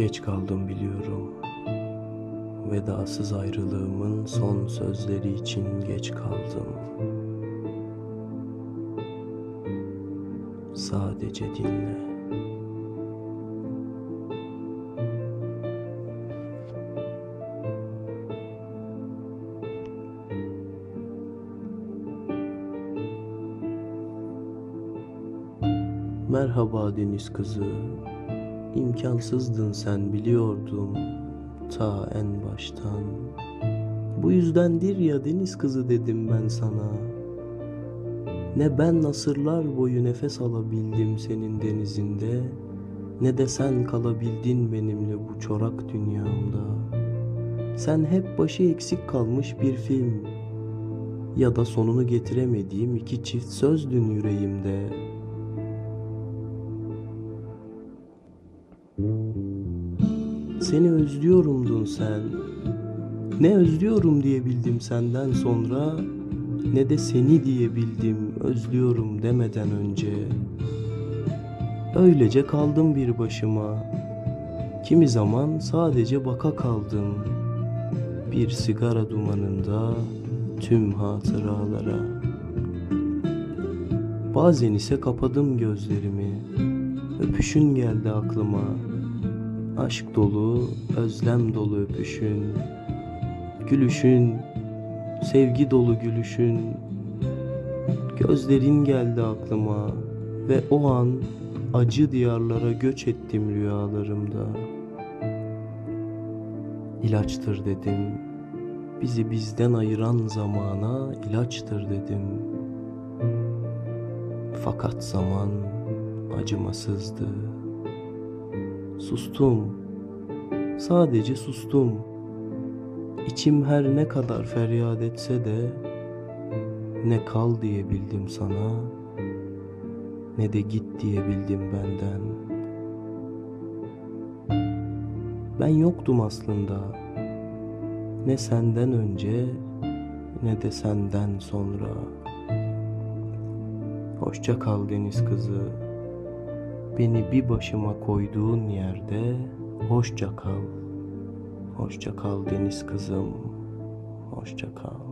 Geç kaldım biliyorum. Vedasız ayrılığımın son sözleri için geç kaldım. Sadece dinle. Merhaba deniz kızı. İmkansızdın sen biliyordum ta en baştan. Bu yüzdendir ya deniz kızı dedim ben sana. Ne ben asırlar boyu nefes alabildim senin denizinde, ne de sen kalabildin benimle bu çorak dünyamda. Sen hep başı eksik kalmış bir film ya da sonunu getiremediğim iki çift sözdün yüreğimde. Seni özlüyorumdun sen. Ne özlüyorum diyebildim senden sonra ne de seni diyebildim özlüyorum demeden önce. Öylece kaldım bir başıma. Kimi zaman sadece baka kaldım. Bir sigara dumanında tüm hatıralara. Bazen ise kapadım gözlerimi. Öpüşün geldi aklıma. Aşk dolu, özlem dolu öpüşün. Gülüşün, sevgi dolu gülüşün. Gözlerin geldi aklıma ve o an acı diyarlara göç ettim rüyalarımda. İlaçtır dedim. Bizi bizden ayıran zamana ilaçtır dedim. Fakat zaman acımasızdı. Sustum. Sadece sustum. İçim her ne kadar feryat etse de ne kal diyebildim sana ne de git diyebildim benden. Ben yoktum aslında. Ne senden önce ne de senden sonra. Hoşça kal deniz kızı. Beni bir başıma koyduğun yerde hoşça kal. Hoşça kal deniz kızım. Hoşça kal.